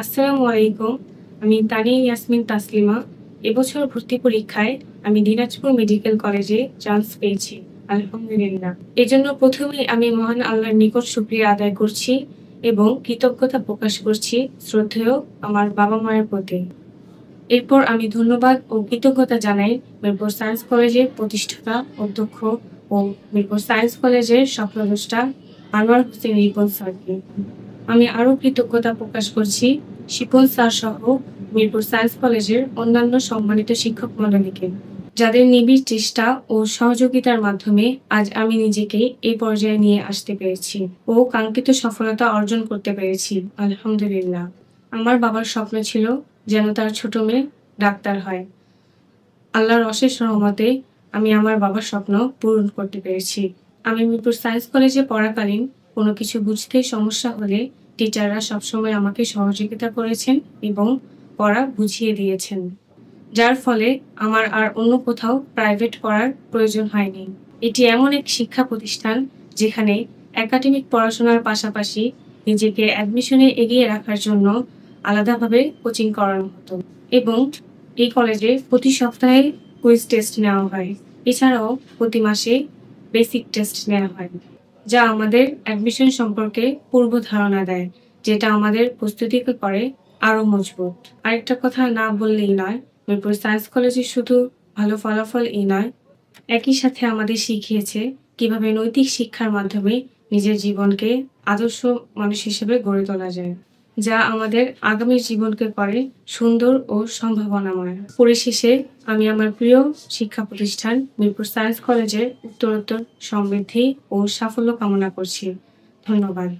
আসসালামু আলাইকুম। আমি তানিয়া ইয়াসমিন তাসলিমা। এবছর ভর্তি পরীক্ষায় আমি দিনাজপুর মেডিকেল কলেজে চান্স পেয়েছি, আলহামদুলিল্লাহ। এজন্য প্রথমেই আমি মহান আল্লাহর নিকট শুকরিয়া আদায় করছি এবং কৃতজ্ঞতা প্রকাশ করছি শ্রদ্ধেয় আমার বাবা মায়ের প্রতি। এরপর আমি ধন্যবাদ ও কৃতজ্ঞতা জানাই মিরপুর সায়েন্স কলেজের প্রতিষ্ঠাতা, অধ্যক্ষ ও মিরপুর সায়েন্স কলেজের স্বপ্নদ্রষ্টা আনোয়ার হোসেন রিপন স্যারকে। আমি আরও কৃতজ্ঞতা প্রকাশ করছি শিপন স্যার সহ মিরপুর সায়েন্স কলেজের অন্যান্য সম্মানিত শিক্ষক মণ্ডলীকে। যাদের নিবিড় চেষ্টা ও সহযোগিতার মাধ্যমে আজ আমি নিজেকে এই পর্যায়ে নিয়ে আসতে পেরেছি ও কাঙ্ক্ষিত সফলতা অর্জন করতে পেরেছি, আলহামদুলিল্লাহ। আমার বাবার স্বপ্ন ছিল যেন তার ছোট মেয়ে ডাক্তার হয়। আল্লাহর অশেষ রহমতে আমি আমার বাবার স্বপ্ন পূরণ করতে পেরেছি। আমি মিরপুর সায়েন্স কলেজে পড়াকালীন কোনো কিছু বুঝতে সমস্যা হলে টিচাররা সবসময় আমাকে সহযোগিতা করেছেন এবং পড়া বুঝিয়ে দিয়েছেন। যার ফলে আমার আর অন্য কোথাও প্রাইভেট পড়ার প্রয়োজন হয়নি। এটি এমন এক শিক্ষা প্রতিষ্ঠান যেখানে একাডেমিক পড়াশোনার পাশাপাশি নিজেকে অ্যাডমিশনে এগিয়ে রাখার জন্য আলাদাভাবে কোচিং করানো হতো এবং এই কলেজে প্রতি সপ্তাহে কুইজ টেস্ট নেওয়া হয়। এছাড়াও প্রতি মাসে বেসিক টেস্ট নেওয়া হয়। যা আমাদের অ্যাডমিশন সম্পর্কে পূর্ব ধারণা দেয়, যেটা আমাদের প্রস্তুতিকে করে আরও মজবুত। আরেকটা কথা না বললেই নয়, মিরপুর সায়েন্স কলেজে শুধু ভালো ফলাফল এই নয়, একই সাথে আমাদের শিখিয়েছে কীভাবে নৈতিক শিক্ষার মাধ্যমে নিজের জীবনকে আদর্শ মানুষ হিসেবে গড়ে তোলা যায়। যা আমাদের আগামী জীবনকে করে সুন্দর ও সম্ভাবনাময়। পরিশেষে আমি আমার প্রিয় শিক্ষা প্রতিষ্ঠান মিরপুর সায়েন্স কলেজের উত্তরোত্তর সমৃদ্ধি ও সাফল্য কামনা করছি। ধন্যবাদ।